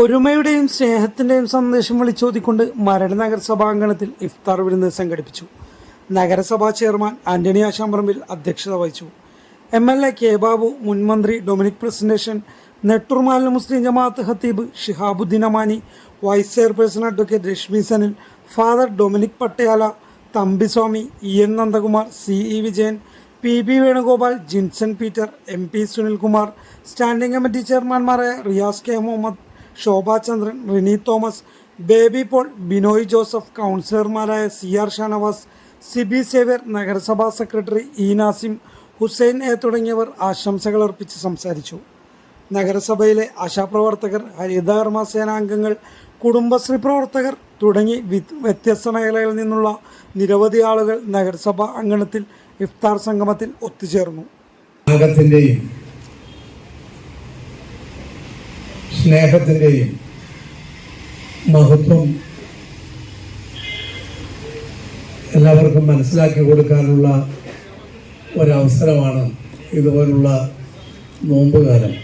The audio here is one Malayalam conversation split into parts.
ഒരുമയുടെയും സ്നേഹത്തിന്റെയും സന്ദേശം വിളിച്ചോതിക്കൊണ്ട് മരട് നഗരസഭാംഗണത്തിൽ ഇഫ്താർ വിരുന്ന് സംഘടിപ്പിച്ചു. നഗരസഭാ ചെയർമാൻ ആന്റണി ആശാമ്പറമ്പിൽ അധ്യക്ഷത വഹിച്ചു. M L A K Babu മുൻമന്ത്രി Dominic presentation നെട്ടൂർമാലിന് Muslim Jamaat Khateeb Shihabuddin Amani vice chairperson advocate Reshmi Sanil father Dominic Pattayala Thampiswami E N Nandakumar C E Vijayan P B Venugopal Jinson Peter M P Sunilkumar standing committee ചെയർമാൻമാരായ Riyas K Muhammad Shobhachandran Rini Thomas Baby Paul Binoy Joseph കൗൺസിലർമാരായ C R Shanavas Sibi Xavier നഗരസഭാ secretary E Nasim Hussain A തുടങ്ങിയവർ ആശംസകൾ അർപ്പിച്ച് സംസാരിച്ചു. നഗരസഭയിലെ ആശാപ്രവർത്തകർ ഹരിതകർമ്മ സേനാംഗങ്ങൾ കുടുംബശ്രീ പ്രവർത്തകർ തുടങ്ങി വ്യത്യസ്ത മേഖലകളിൽ നിന്നുള്ള നിരവധി ആളുകൾ നഗരസഭാ അങ്കണത്തിൽ ഇഫ്താർ സംഗമത്തിൽ ഒത്തുചേർന്നു. സ്നേഹത്തിന്റെയും മഹത്വം എല്ലാവർക്കും മനസ്സിലാക്കി കൊടുക്കാനുള്ള ഒരവസരമാണ് ഇതുപോലുള്ള നോമ്പുകാലം.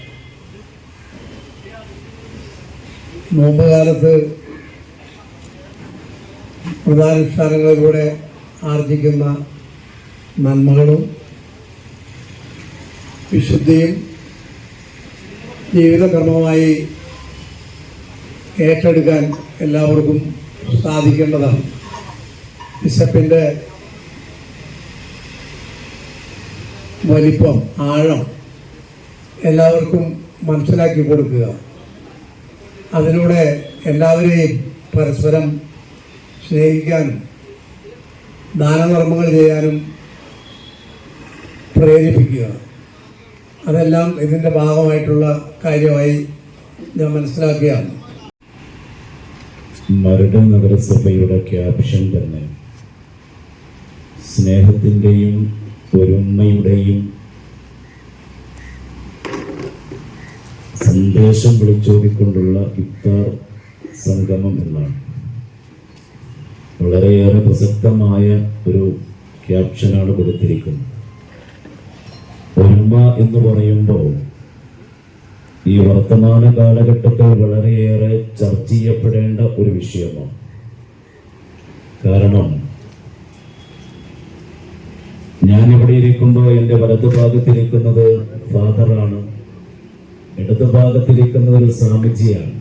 നോമ്പുകാലത്ത് പ്രധാനുഷ്ഠാനങ്ങളിലൂടെ ആർജിക്കുന്ന നന്മകളും വിശുദ്ധിയും ജീവിതക്രമമായി ഏറ്റെടുക്കാൻ എല്ലാവർക്കും സാധിക്കേണ്ടതാണ്. ബിഷപ്പിന്റെ വലിപ്പം ആഴം എല്ലാവർക്കും മനസ്സിലാക്കി കൊടുക്കുക. അതിലൂടെ എല്ലാവരെയും പരസ്പരം സ്നേഹിക്കാനും ദാനധർമ്മങ്ങൾ ചെയ്യാനും പ്രേരിപ്പിക്കുക. അതെല്ലാം ഇതിന്റെ ഭാഗമായിട്ടുള്ള കാര്യമായി ഞാൻ മനസ്സിലാക്കുകയാണ്. മരട് നഗരസഭയുടെ ക്യാപ്ഷൻ തന്നെ സ്നേഹത്തിന്റെയും ഒരുമയുടെയും സന്ദേശം വിളിച്ചോടിക്കൊണ്ടുള്ള ഇഫ്താർ സംഗമം എന്നാണ്. വളരെയേറെ പ്രസക്തമായ ഒരു ക്യാപ്ഷനാണ് കൊടുത്തിരിക്കുന്നത്. ഒരുമ എന്ന് പറയുമ്പോൾ ഈ വർത്തമാന കാലഘട്ടത്തിൽ വളരെയേറെ ചർച്ച ചെയ്യപ്പെടേണ്ട ഒരു വിഷയമാണ്. കാരണം ഞാൻ ഇവിടെ ഇരിക്കുമ്പോൾ എന്റെ വലതു ഭാഗത്തിരിക്കുന്നത് ഫാദറാണ്. ഇടതു ഭാഗത്തിരിക്കുന്നത് ഒരു സ്വാമിജിയാണ്.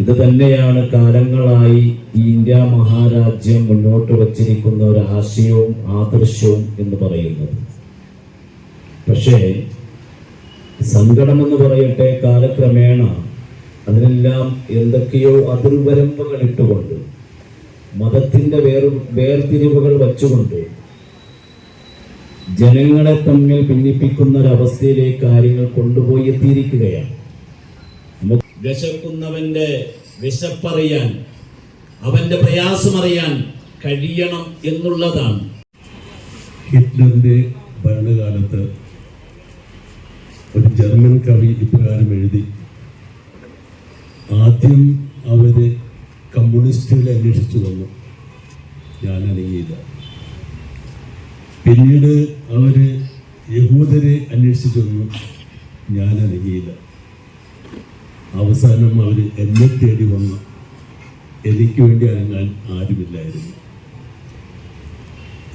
ഇത് തന്നെയാണ് കാലങ്ങളായി ഇന്ത്യ മഹാരാജ്യം മുന്നോട്ട് വച്ചിരിക്കുന്ന ഒരു ആശയവും ആദർശവും എന്ന് പറയുന്നത്. പക്ഷേ സങ്കടമെന്ന് പറയട്ടെ കാലക്രമേണ അതിനെല്ലാം എന്തൊക്കെയോ അതിർവരമ്പുകൾ ഇട്ടുകൊണ്ട് മതത്തിന്റെ വേർ വേർതിരിവുകൾ വച്ചുകൊണ്ട് ജനങ്ങളെ തമ്മിൽ ഭിന്നിപ്പിക്കുന്ന ഒരവസ്ഥയിലേക്ക് കാര്യങ്ങൾ കൊണ്ടുപോയി എത്തിയിരിക്കുകയാണ് വിശക്കുന്നവന്റെ വിശപ്പറിയാൻ അവന്റെ പ്രയാസമറിയാൻ കഴിയണം എന്നുള്ളതാണ്. ഹിറ്റ്ലറിന്റെ ഭരണകാലത്ത് ജർമ്മൻ കവി ഇപ്രകാരം എഴുതി. ആദ്യം അവർ കമ്മ്യൂണിസ്റ്റുകളെ അന്വേഷിച്ചു വന്നു. ഞാൻ അനങ്ങിയില്ല പിന്നീട് അവർ യഹൂദരെ അന്വേഷിച്ചു വന്നു. ഞാൻ അനങ്ങിയില്ല അവസാനം അവർ എന്നെ തേടി വന്നു. എനിക്ക് വേണ്ടി അനങ്ങാൻ ആരുമില്ലായിരുന്നു.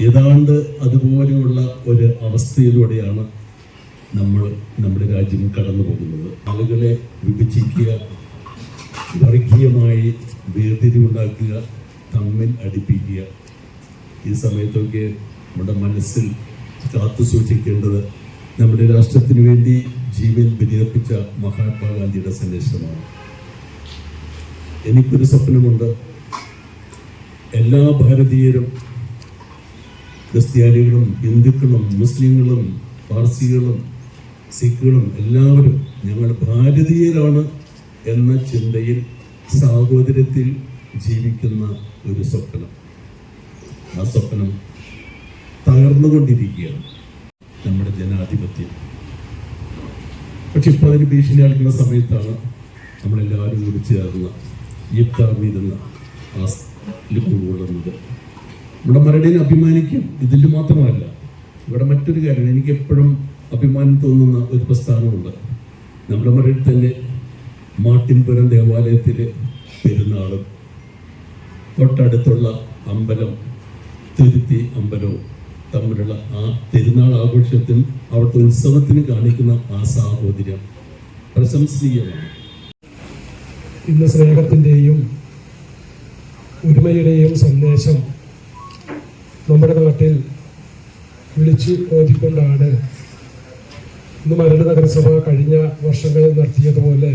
ഏതാണ്ട് അതുപോലെയുള്ള ഒരു അവസ്ഥയിലൂടെയാണ് നമ്മൾ നമ്മുടെ രാജ്യം കടന്നു പോകുന്നത്. ആളുകളെ വിഭജിക്കുക വർഗീയമായി വേർതിരിവുണ്ടാക്കുക തമ്മിൽ അടുപ്പിക്കുക. ഈ സമയത്തൊക്കെ നമ്മുടെ മനസ്സിൽ കാത്തു സൂക്ഷിക്കേണ്ടത് നമ്മുടെ രാഷ്ട്രത്തിന് വേണ്ടി ജീവൻ ബലിയർപ്പിച്ച മഹാത്മാഗാന്ധിയുടെ സന്ദേശമാണ്. എനിക്കൊരു സ്വപ്നമുണ്ട്. എല്ലാ ഭാരതീയരും ക്രിസ്ത്യാനികളും ഹിന്ദുക്കളും മുസ്ലിങ്ങളും പാർസികളും സിഖുകളും എല്ലാവരും ഞങ്ങൾ ഭാരതീയരാണ് എന്ന ചിന്തയിൽ സാഹോദര്യത്തിൽ ജീവിക്കുന്ന ഒരു സ്വപ്നം. ആ സ്വപ്നം തകർന്നുകൊണ്ടിരിക്കുകയാണ് നമ്മുടെ ജനാധിപത്യം. പക്ഷെ ഇപ്പോൾ അതിന് ഭീഷണി അടിക്കുന്ന സമയത്താണ് നമ്മളെല്ലാവരും കൂടി ചേർന്ന് ഇഫ്താർ വീരുന്ന ആ കൊള്ളുന്നത് നമ്മുടെ മരടിനെ അഭിമാനിക്കും. ഇതിൽ മാത്രമല്ല ഇവിടെ മറ്റൊരു കാര്യമാണ് എനിക്ക് എപ്പോഴും അഭിമാനം തോന്നുന്ന ഒരു പ്രസ്ഥാനമുണ്ട്. നമ്മുടെ മരടിൽ തന്നെ മാട്ടിൻപുരം ദേവാലയത്തിലെ പെരുന്നാളും തൊട്ടടുത്തുള്ള അമ്പലം തിരുത്തി അമ്പലവും തമ്മിലുള്ള ആ പെരുന്നാൾ ആഘോഷത്തിൽ അവിടുത്തെ ഉത്സവത്തിന് കാണിക്കുന്ന ആ സാഹോദര്യം പ്രശംസനീയമാണ്. ഇന്ന് സ്നേഹത്തിന്റെയും ഒരുമയുടെയും സന്ദേശം നമ്മുടെ നാട്ടിൽ വിളിച്ചു ഓതിക്കൊണ്ടാണ് ഇന്ന് മരട് നഗരസഭ കഴിഞ്ഞ വർഷങ്ങളിൽ നടത്തിയതുപോലെ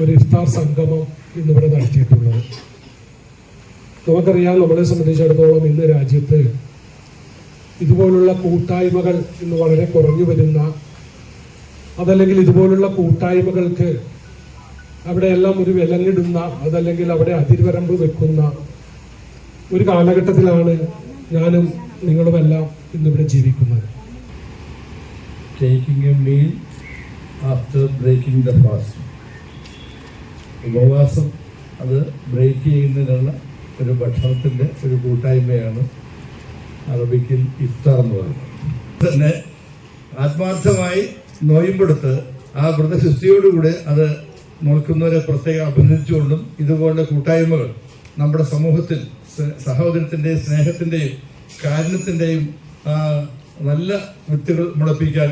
ഒരു ഇഫ്താർ സംഗമം ഇന്നിവിടെ നടത്തിയിട്ടുള്ളത്. നമുക്കറിയാം നമ്മളെ സംബന്ധിച്ചിടത്തോളം ഇന്ന് രാജ്യത്ത് ഇതുപോലുള്ള കൂട്ടായ്മകൾ ഇന്ന് വളരെ കുറഞ്ഞു വരുന്ന അതല്ലെങ്കിൽ ഇതുപോലുള്ള കൂട്ടായ്മകൾക്ക് അവിടെയെല്ലാം ഒരു വിലങ്ങിടുന്ന അതല്ലെങ്കിൽ അവിടെ അതിർവരമ്പ് വെക്കുന്ന ഒരു കാലഘട്ടത്തിലാണ് ഞാനും നിങ്ങളുമെല്ലാം ഇന്നിവിടെ ജീവിക്കുന്നത്. Taking a meal after breaking the fast. ഉപവാസം അത് ബ്രേക്ക് ചെയ്യുന്നതിനുള്ള ഒരു ഭക്ഷണത്തിന്റെ ഒരു കൂട്ടായ്മയാണ് അറബിക്കിൽ ഇഫ്താർ എന്ന് പറയുന്നത് തന്നെ ആത്മാർത്ഥമായി നോയമ്പെടുത്ത് ആ വ്രതശുദ്ധിയോടുകൂടെ അത് നോക്കുന്നവരെ പ്രത്യേകം അഭിനന്ദിച്ചുകൊണ്ടും ഇതുപോലുള്ള കൂട്ടായ്മകൾ നമ്മുടെ സമൂഹത്തിൽ സഹോദരത്തിന്റെയും സ്നേഹത്തിന്റെയും കാരുണ്യത്തിന്റെയും നല്ല വിത്തുകൾ മുളപ്പിക്കാൻ